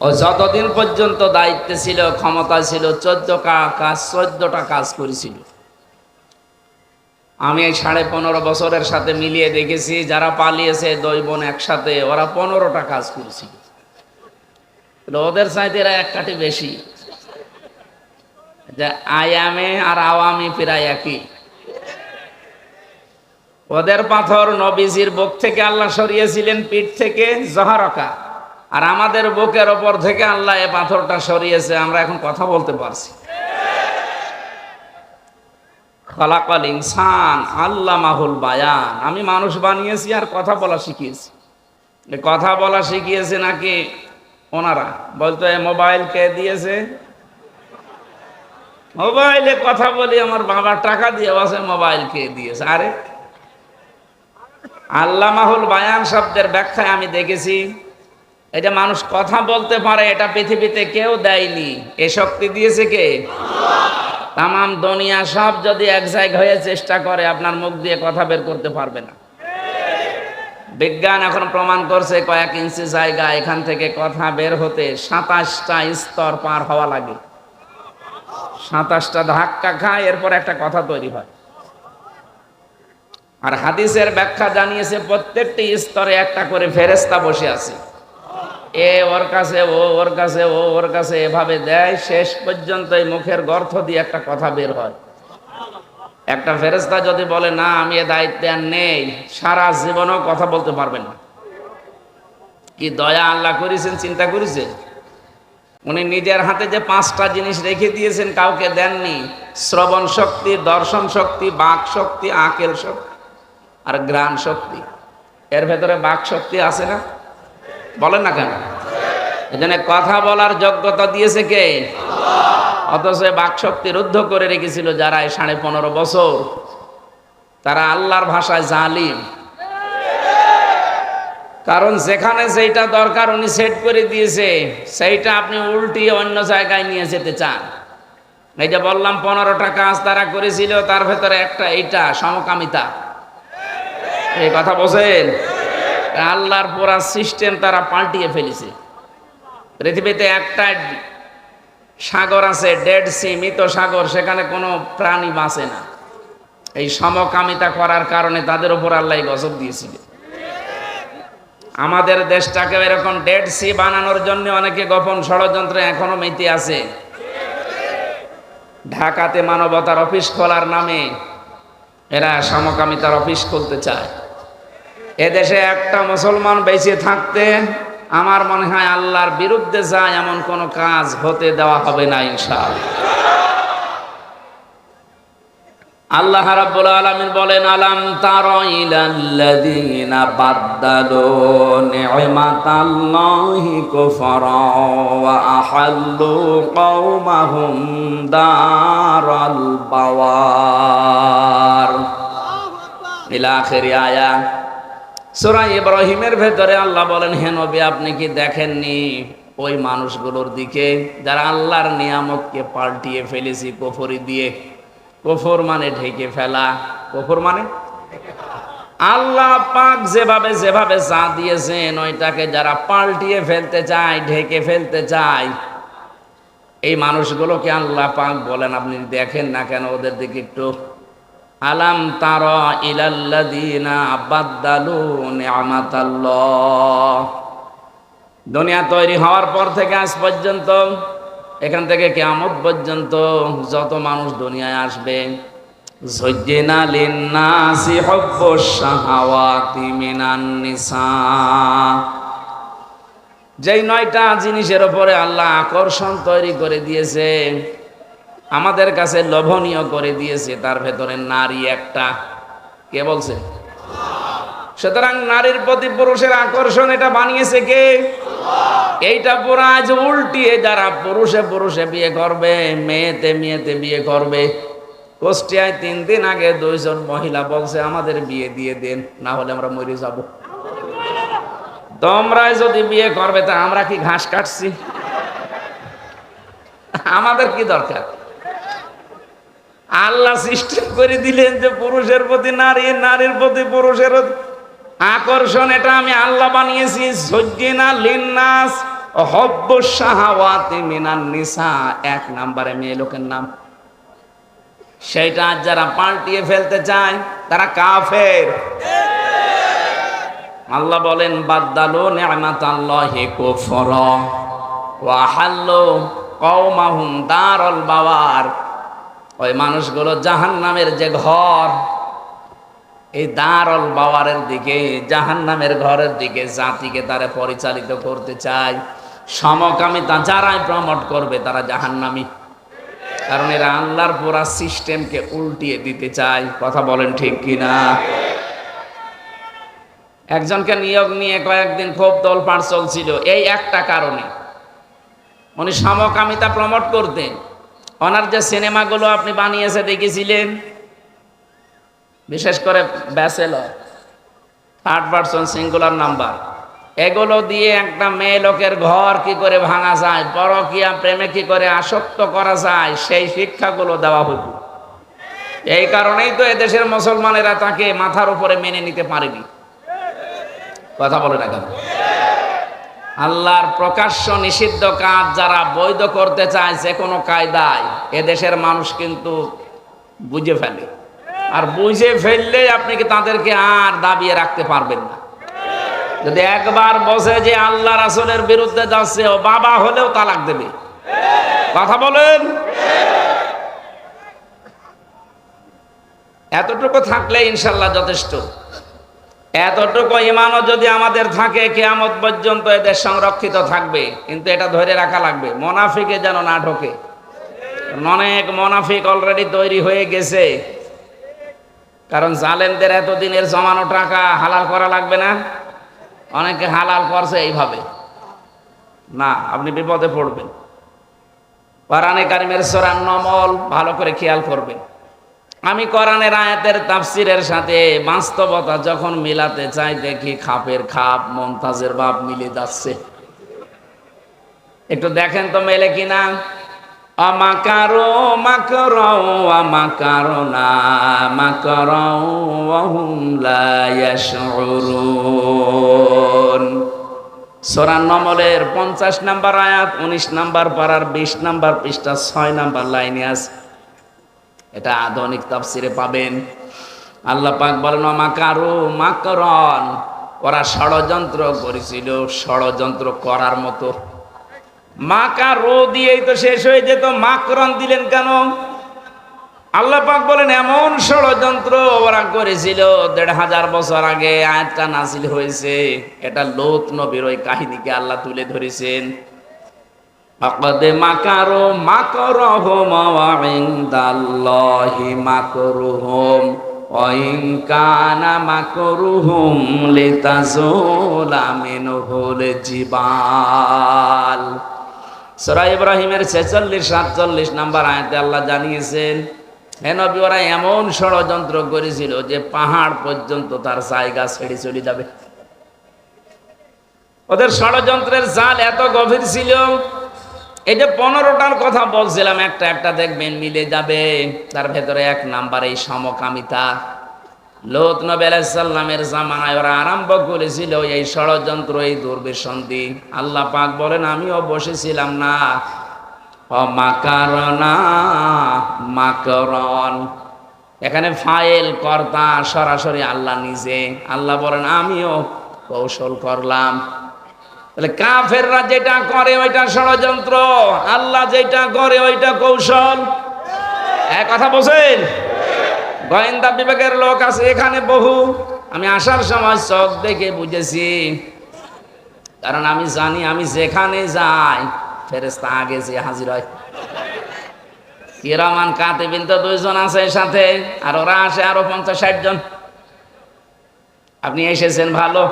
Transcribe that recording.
ও যতদিন পর্যন্ত দায়িত্বে ছিল ক্ষমতা ছিল চোদ্দ কাজ, চোদ্দটা কাজ করেছিল। আমি এই সাড়ে পনেরো বছরের সাথে মিলিয়ে দেখেছি, যারা পালিয়েছে দুই বোন একসাথে, ওরা পনেরোটা কাজ করেছিল। ওদের চাইতে এরা এক কাঠি বেশি। যে আয়ামে আর আওয়ামী প্রায় একই। ওদের পাথর নবীজির বুক থেকে আল্লাহ সরিয়েছিলেন, পিঠ থেকে জহারকা। আর আমাদের বুকের ওপর থেকে আল্লাহ এ পাথরটা সরিয়েছে, আমরা এখন কথা বলতে পারছি। খলাকল ইনসান আল্লাহ মাহুল বায়ান। আমি মানুষ বানিয়েছি আর কথা বলা শিখিয়েছি। কথা বলা শিখিয়েছে নাকি ওনারা? বলতো, এ মোবাইল কে দিয়েছে? মোবাইলে কথা বলি, আমার বাবা টাকা দিয়ে বসে মোবাইল কে দিয়েছে। আরে আল্লাহ মাহুল বায়ান শব্দের ব্যাখ্যায় আমি দেখেছি এটা মানুষ কথা বলতে পারে, এটা পৃথিবীতে কেউ দেয়নি। এ শক্তি দিয়েছে কে? তামাম দুনিয়া সব যদি এক জায়গায় হয়ে চেষ্টা করে, আপনার মুখ দিয়ে কথা বের করতে পারবে না। বিজ্ঞান এখন প্রমাণ করছে কয়েক ইঞ্চি জায়গা এখান থেকে কথা বের হতে সাতাশটা স্তর পার হওয়া লাগে। সাতাশটা ধাক্কা খায়, এরপর একটা কথা তৈরি হয়। আর হাদিসের ব্যাখ্যা জানিয়েছে, প্রত্যেকটি স্তরে একটা করে ফেরেস্তা বসে আছে। এ ওর কাছে, ও ওর কাছে, ও ওর কাছে এভাবে দেয়, শেষ পর্যন্ত এই মুখের গর্থ দিয়ে একটা কথা বের হয়। একটা ফেরেস্তা যদি বলে, না, আমি এ দায়িত্বে আর নেই, সারা জীবনও কথা বলতে পারবেন না। কি দয়া আল্লাহ করেছেন, চিন্তা করেছেন? উনি নিজের হাতে যে পাঁচটা জিনিস রেখে দিয়েছেন, কাউকে দেননি। শ্রবণ শক্তি, দর্শন শক্তি, বাক শক্তি, আকেল শক্তি আর গ্রাণ শক্তি। এর ভেতরে বাক শক্তি আছে না? বলেন না কেন? এখানে কথা বলার যোগ্যতা দিয়েছে কে? অথচ বাক শক্তি রুদ্ধ করে রেখেছিল যারা এই সাড়ে পনেরো বছর। তারা আল্লাহর ভাষায় জালিম। কারণ যেখানে সেইটা দরকার উনি সেট করে দিয়েছে, সেইটা আপনি উল্টিয়ে অন্য জায়গায় নিয়ে যেতে চান। এই যে বললাম, পনেরোটা কাজ তারা করেছিল, তার ভেতরে একটা এইটা, সমকামিতা। এই কথা বলছেন আল্লাহর পুরা সিস্টেম তারা পাল্টিয়ে ফেলেছে। পৃথিবীতে একটা সাগর আছে ডেড সি মৃত সাগর, সেখানে কোনো প্রাণী বাঁচে না। এই সমকামিতা করার কারণে তাদের উপর আল্লাহ গজব দিয়েছিল। আমাদের দেশটাকে এরকম ডেড সি বানানোর জন্য অনেকে গোপন ষড়যন্ত্র এখনও মেতে আছে। ঢাকাতে মানবতার অফিস খোলার নামে এরা সমকামিতার অফিস খুলতে চায়। এদেশে একটা মুসলমান বেঁচে থাকতে আমার মনে হয় আল্লাহর বিরুদ্ধে যায় এমন কোনো কাজ হতে দেওয়া হবে না ইনশাল আল্লাহ রাব্বুল আলামিন বলেন আলাম তারা ইলাল্লাযীনা বাদদালু নি'মাতাল্লাহি কুফরা ওয়া আহাল্লু কওমাহুম দারাল বাওয়ার। ইলা আখিরি আয়া সূরা ইব্রাহিমের ভেতরে আল্লাহ বলেন, হে নবী, আপনি কি দেখেননি ওই মানুষগুলোর দিকে যারা আল্লাহর নিয়ামতকে পাল্টিয়ে ফেলেছি, কফরি দিয়ে? কফর মানে ঢেকে ফেলা। কফর মানে? আল্লাহ পাক যেভাবে যেভাবে চা দিয়েছেন, ওইটাকে যারা পাল্টিয়ে ফেলতে চায়, ঢেকে ফেলতে চায়, এই মানুষগুলোকে আল্লাহ পাক বলেন, আপনি দেখেন না কেন ওদের দিকে একটু? আলাম তার ইলাল্লাদিনা আবাদ্দালু নিয়ামাতাল্লাহ দুনিয়া তৈরি হওয়ার পর থেকে আজ পর্যন্ত, এখান থেকে কেয়ামত পর্যন্ত যত মানুষ দুনিয়ায় আসবে জজ্জিনা লিন্নাসি হুব্বুশ শাহাওয়াতি মিনান নিসা যেই নয়টা জিনিসের উপরে আল্লাহ আকর্ষণ তৈরি করে দিয়েছে আমাদের কাছে লোভনীয় করে দিয়েছে, তার ভেতরে নারী একটা। কে বলছে? সুতরাং নারীর প্রতি পুরুষের আকর্ষণ এটা বানিয়েছে কে? এইটা পুরো আজ উল্টিয়ে যারা পুরুষে পুরুষে বিয়ে করবে, মেয়েতে মেয়েতে বিয়ে করবে। কুষ্টিয়ায় তিন দিন আগে দুইজন মহিলা বলছে, আমাদের বিয়ে দিয়ে দেন, না হলে আমরা মরে যাব। তোমরা যদি বিয়ে করবে, তা আমরা কি ঘাস কাটছি? আমাদের কি দরকার? আল্লাহ সিস্টেম করে দিলেন যে পুরুষের প্রতি নারী, নারীর প্রতি পুরুষের আকর্ষণ, এটা আমি আল্লাহ বানিয়েছি। সজ্জিনা লিন্নাস হব্য শাহাওয়াতি মিনান নিসা। এক নাম্বারে মেয়ে লোকের নাম। সেইটা যারা পাল্টিয়ে ফেলতে চায়, তারা কাফের। আল্লাহ বলেন, বাদ্দালো নিয়ামাত আল্লাহি কুফরা। ওয়া হাল্লু কওমাহুম দারুল বাওয়ার। ওই মানুষগুলো জাহান্নামের যে ঘর, এই দারল বাওয়ারের দিকে, জাহান্নামের ঘরের দিকে জাতিকে তারা পরিচালিত করতে চায়। সমকামিতা যারাই প্রমোট করবে তারা জাহান্নামী। কারণ এরা আল্লাহর পুরা সিস্টেমকে উল্টিয়ে দিতে চায়। কথা বলেন ঠিক কিনা? একজনকে নিয়োগ নিয়ে কয়েকদিন খুব তোলপাড় চলছিল। এই একটা কারণে। উনি সমকামিতা প্রমোট করতেন। ওনার যে সিনেমাগুলো আপনি বানিয়েছে দেখেছিলেন? বিশেষ করে bachelor third person singular number এগুলো দিয়ে একটা মেয়ে লোকের ঘর কি করে ভাঙা যায়, পরকিয়া প্রেমে কি করে আসক্ত করা যায়, সেই শিক্ষাগুলো দেওয়া হতো এই কারণেই তো এদেশের মুসলমানেরা তাকে মাথার উপরে মেনে নিতে পারেনি। কথা বলে না কেন আল্লাহর প্রকাশ্য নিষিদ্ধ কাজ যারা বৈধ করতে চায় যে কোনো কায়দায়, এদেশের মানুষ কিন্তু বুঝে ফেলে। আর বুঝে ফেললে আপনি কি তাদেরকে আর দাবিয়ে রাখতে পারবেন না? যদি একবার বসে যে আল্লাহ রাসুলের বিরুদ্ধে যাচ্ছে, ও বাবা হলেও তালাক দেবে। কথা বলেন? এতটুকু থাকলে ইনশাল্লাহ যথেষ্ট। এতটুকু ইমানও যদি আমাদের থাকে, কেয়ামত পর্যন্ত এদের সংরক্ষিত থাকবে। কিন্তু এটা ধরে রাখা লাগবে, মোনাফিকে যেন না ঢোকে। অনেক মোনাফিক অলরেডি তৈরি হয়ে গেছে। কারণ জালেমদের এতদিনের জমানো টাকা হালাল করা লাগবে না। অনেকে হালাল করছে এইভাবে। না, আপনি বিপদে পড়বেন। কোরআনে কারিমের সোরান নমল ভালো করে খেয়াল করবেন। আমি কোরআনের আয়াতের তাফসিরের সাথে বাস্তবতা যখন মিলাতে চাই, দেখি খাপের খাপ, মমতাজের বাপ মিলে যাচ্ছে। একটু দেখেন তো মেলে কিনা? অমাকারো, মাকরো, অমাকারো না, মাকরো ওহুম লা ইয়াশউরুন। সূরা নমলের 50 নাম্বার আয়াত 19 নাম্বার পারার 20 নাম্বার পৃষ্ঠা, ছয় নাম্বার লাইনে আছে। এটা আধুনিক তাফসিরে পাবেন। আল্লাহ পাক বলেন মাকারু মাকরন। ওরা ষড়যন্ত্র করেছিল, ষড়যন্ত্র করার মতো। মাকা রো দিয়েই তো শেষ হয়ে যেত, মাকরন দিলেন কেন? আল্লাহ পাক বলেন, এমন ষড়যন্ত্র ওরা করেছিল, দেড় হাজার বছর আগে আয়াতটা নাসিল হয়েছে। এটা লোত নবীর ওই কাহিনীকে আল্লাহ তুলে ধরেছেন। فقد مكروا مكرهم وعند الله مكرهم وإن كان مكرهم لتزول منه الجبال সূরা ইব্রাহিমের 46 47 নাম্বার আয়াতে আল্লাহ জানিয়েছেন হে নবী ওরা এমন ষড়যন্ত্র করেছিল যে পাহাড় পর্যন্ত তার জায়গা ছেড়ে চলে যাবে ওদের ষড়যন্ত্রের জাল এত গভীর ছিল এই যে পনেরোটার কথা বলছিলাম, একটা একটা দেখবেন মিলে যাবে। তার ভেতরে এক নাম্বার এই সমকামিতা। লোত নবী জামানায় ওরা আরম্ভ করেছিল এই ষড়যন্ত্র, এই দুর্বিসন্ধি। আল্লাহ পাক বলেন, আমিও বসেছিলাম না। অমাকারনা মাকরন এখানে ফাইল কর্তা সরাসরি আল্লাহ নিজে। আল্লাহ বলেন, আমিও কৌশল করলাম। তাহলে কাফেররা যেটা করে ওইটা ষড়যন্ত্র। আল্লাহ যেটা করে ওইটা কৌশল। এক কথা বলছেন? গোয়েন্দা বিভাগের লোক আছে এখানে বহু। আমি আসার সময় চোখ দেখে বুঝেছি। কারণ আমি জানি আমি যেখানে যাই ফেরেস্তা আগে যে হাজির হয়। কিরমান, কাতিবিন তো দুইজন আছে সাথে, আর ওরা আসে আরও পঞ্চাশ ষাট জন। আপনি এসেছেন ভালো।